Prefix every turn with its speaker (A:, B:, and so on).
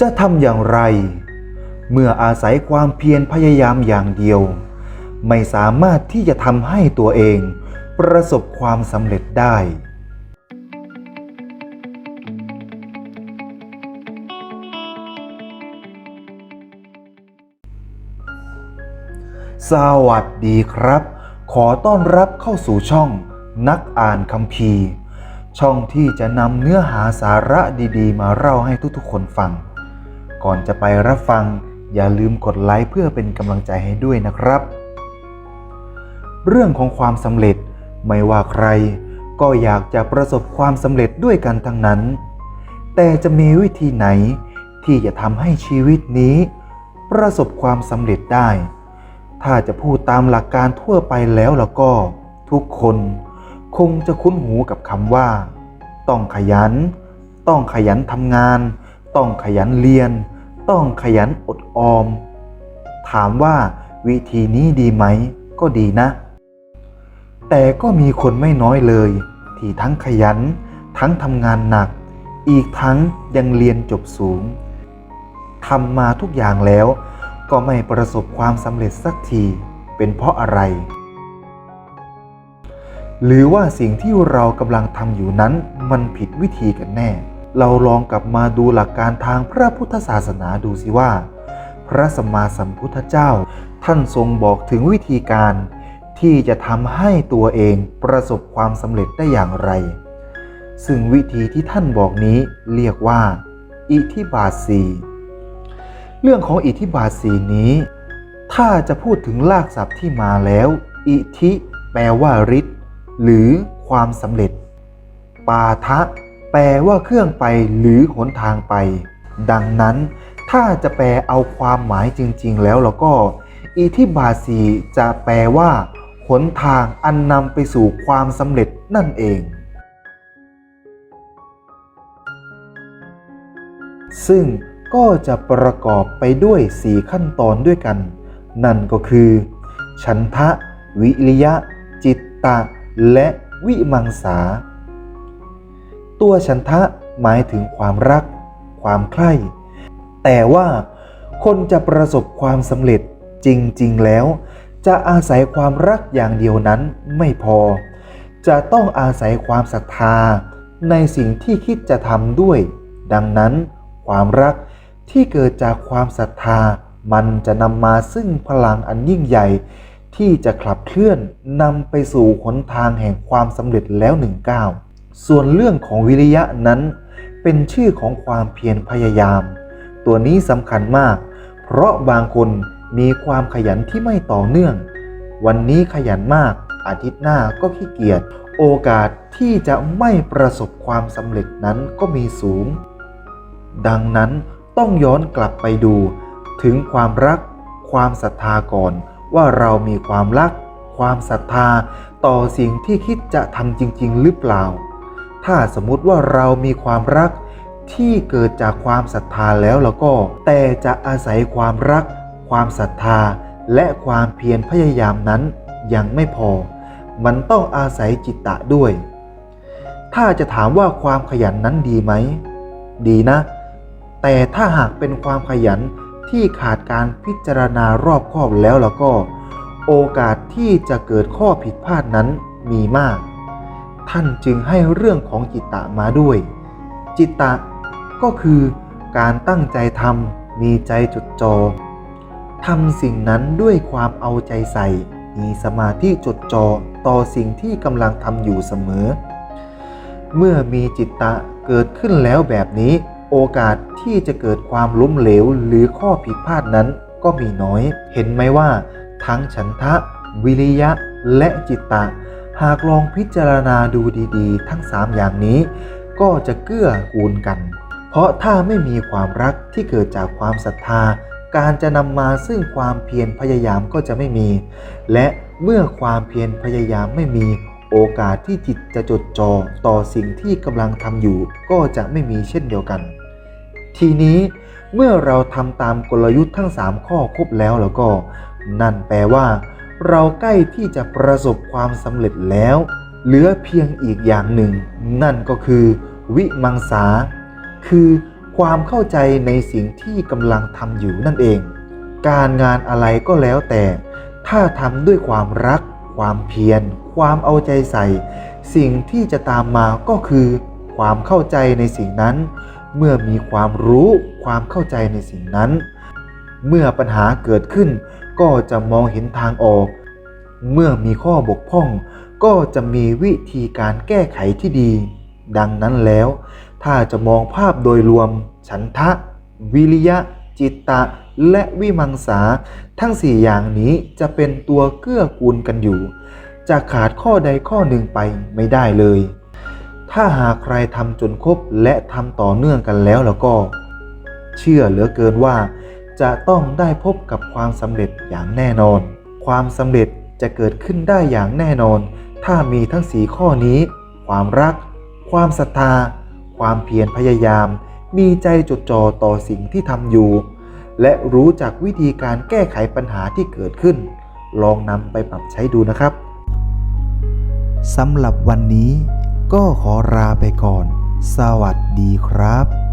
A: จะทำอย่างไร เมื่ออาศัยความเพียรพยายามอย่างเดียว ไม่สามารถที่จะทำให้ตัวเองประสบความสำเร็จได้ สวัสดีครับ ขอต้อนรับเข้าสู่ช่องนักอ่านคัมภีร์ช่องที่จะนำเนื้อหาสาระดีๆ มาเล่าให้ทุกๆคนฟัง ก่อนจะไปรับฟัง อย่าลืมกดไลค์เพื่อเป็นกำลังใจให้ด้วยนะครับ เรื่องของความสำเร็จไม่ว่าใคร ก็อยากจะประสบความสำเร็จด้วยกันทั้งนั้น แต่จะมีวิธีไหนที่จะทำให้ชีวิตนี้ ประสบความสำเร็จได้ ถ้าจะพูดตามหลักการทั่วไปแล้วแล้วก็ ทุกคนคงจะคุ้นหูกับคำว่า ต้องขยัน ต้องขยันทำงาน ต้องขยันเรียน ต้องขยันอดออม ถามว่าวิธีนี้ดีไหม ก็ดีนะ แต่ก็มีคนไม่น้อยเลย ที่ทั้งขยัน ทั้งทำงานหนัก อีกทั้งยังเรียนจบสูงทำมาทุกอย่างแล้ว ก็ไม่ประสบความสำเร็จสักทีเป็นเพราะอะไร หรือว่าสิ่งที่เรากำลังทำอยู่นั้นมันผิดวิธีกันแน่ เราลองกลับมาดูหลักการทางพระพุทธศาสนาดูสิว่า พระสัมมาสัมพุทธเจ้า ท่านทรงบอกถึงวิธีการที่จะทำให้ตัวเองประสบความสำเร็จได้อย่างไร ซึ่งวิธีที่ท่านบอกนี้เรียกว่า อิทิบาทสีเรื่องของอิทิบาทสีนี้ ถ้าจะพูดถึงลากศัพท์ที่มาแล้ว อิทิแปลว่าฤทธิ์หรือความสำเร็จ ปาทะ แปลว่าเครื่องไปหรือหนทางไป ดังนั้น ถ้าจะแปลเอาความหมายจริง ๆ แล้วแล้วก็ อิทิบาสีจะแปลว่าหนทางอันนำไปสู่ความสำเร็จนั่นเอง ซึ่งก็จะประกอบไปด้วย4ขั้นตอนด้วยกัน นั่นก็คือ ฉันทะ วิริยะ จิตตะ และวิมังสา ตัวฉันทะหมายถึงความรัก ความใคร่แต่ว่าคนจะประสบความสำเร็จจริงๆแล้ว จะอาศัยความรักอย่างเดียวนั้นไม่พอ จะต้องอาศัยความศรัทธา ในสิ่งที่คิดจะทำด้วย ดังนั้น ความรักที่เกิดจากความศรัทธา มันจะนำมาซึ่งพลังอันยิ่งใหญ่ ที่จะขับเคลื่อนนำไปสู่หนทางแห่งความสำเร็จแล้วหนึ่งก้าว ส่วนเรื่องของวิริยะนั้น เป็นชื่อของความเพียรพยายาม ตัวนี้สำคัญมาก เพราะบางคนมีความขยันที่ไม่ต่อเนื่อง วันนี้ขยันมากอาทิตย์หน้าก็ขี้เกียจโอกาสที่จะไม่ประสบความสำเร็จนั้นก็มีสูง ดังนั้นต้องย้อนกลับไปดู ถึงความรัก ความศรัทธาก่อนว่าเรามีความรัก ความศรัทธาต่อสิ่งที่คิดจะทำจริง ๆ หรือเปล่า ถ้าสมมุติว่าเรามีความรักที่เกิดจากความศรัทธาแล้วแล้วก็ แต่จะอาศัยความรัก ความศรัทธา และความเพียรพยายามนั้นยังไม่พอ มันต้องอาศัยจิตตะด้วย ถ้าจะถามว่าความขยันนั้นดีไหม ดีนะ แต่ถ้าหากเป็นความขยันที่ขาดการพิจารณารอบคอบแล้วแล้วก็ โอกาสที่จะเกิดข้อผิดพลาดนั้นมีมาก ท่านจึงให้เรื่องของจิตตะมาด้วย จิตตะก็คือการตั้งใจทำมีใจจดจอ่อทำสิ่งนั้นด้วยความเอาใจใส่ มีสมาธิจดจ่อต่อสิ่งที่กำลังทำอยู่เสมอ เมื่อมีจิตตะเกิดขึ้นแล้วแบบนี้ โอกาสที่จะเกิดความล้มเหลวหรือข้อผิดพลาดนั้นก็มีน้อย เห็นไหมว่า ทั้งฉันทะ วิริยะและจิตตะ หากลองพิจารณาดูดีๆ ทั้ง 3 อย่างนี้ ก็จะเกื้อกูลกัน เพราะถ้าไม่มีความรักที่เกิดจากความศรัทธา การจะนำมาซึ่งความเพียรพยายามก็จะไม่มี และเมื่อความเพียรพยายามไม่มี โอกาสที่จิตจะจดจ่อต่อสิ่งที่กำลังทำอยู่ ก็จะไม่มีเช่นเดียวกัน ทีนี้เมื่อเราทำตามกลยุทธ์ทั้ง 3 ข้อครบแล้วแล้วก็ นั่นแปลว่า เราใกล้ที่จะประสบความสำเร็จแล้ว เหลือเพียงอีกอย่างหนึ่ง นั่นก็คือ วิมังสา คือความเข้าใจในสิ่งที่กำลังทำอยู่นั่นเอง การงานอะไรก็แล้วแต่ ถ้าทำด้วยความรัก ความเพียร ความเอาใจใส่ สิ่งที่จะตามมาก็คือ ความเข้าใจในสิ่งนั้น เมื่อมีความรู้ ความเข้าใจในสิ่งนั้น เมื่อปัญหาเกิดขึ้น ก็จะมองเห็นทางออก เมื่อมีข้อบกพร่อง ก็จะมีวิธีการแก้ไขที่ดี ดังนั้นแล้ว ถ้าจะมองภาพโดยรวม ฉันทะ วิริยะ จิตตะ และวิมังสา ทั้งสี่อย่างนี้จะเป็นตัวเกื้อกูลกันอยู่ จะขาดข้อใดข้อหนึ่งไปไม่ได้เลย ถ้าหากใครทำจนครบและทำต่อเนื่องกันแล้วแล้วก็ เชื่อเหลือเกินว่า จะต้องได้พบกับความสำเร็จอย่างแน่นอน ความสำเร็จจะเกิดขึ้นได้อย่างแน่นอน ถ้ามีทั้งสีข้อนี้ ความรัก ความศรัทธา ความเพียรพยายาม มีใจจดจ่อต่อสิ่งที่ทำอยู่ และรู้จักวิธีการแก้ไขปัญหาที่เกิดขึ้น ลองนำไปปรับใช้ดูนะครับสำหรับวันนี้ก็ขอลาไปก่อน สวัสดีครับ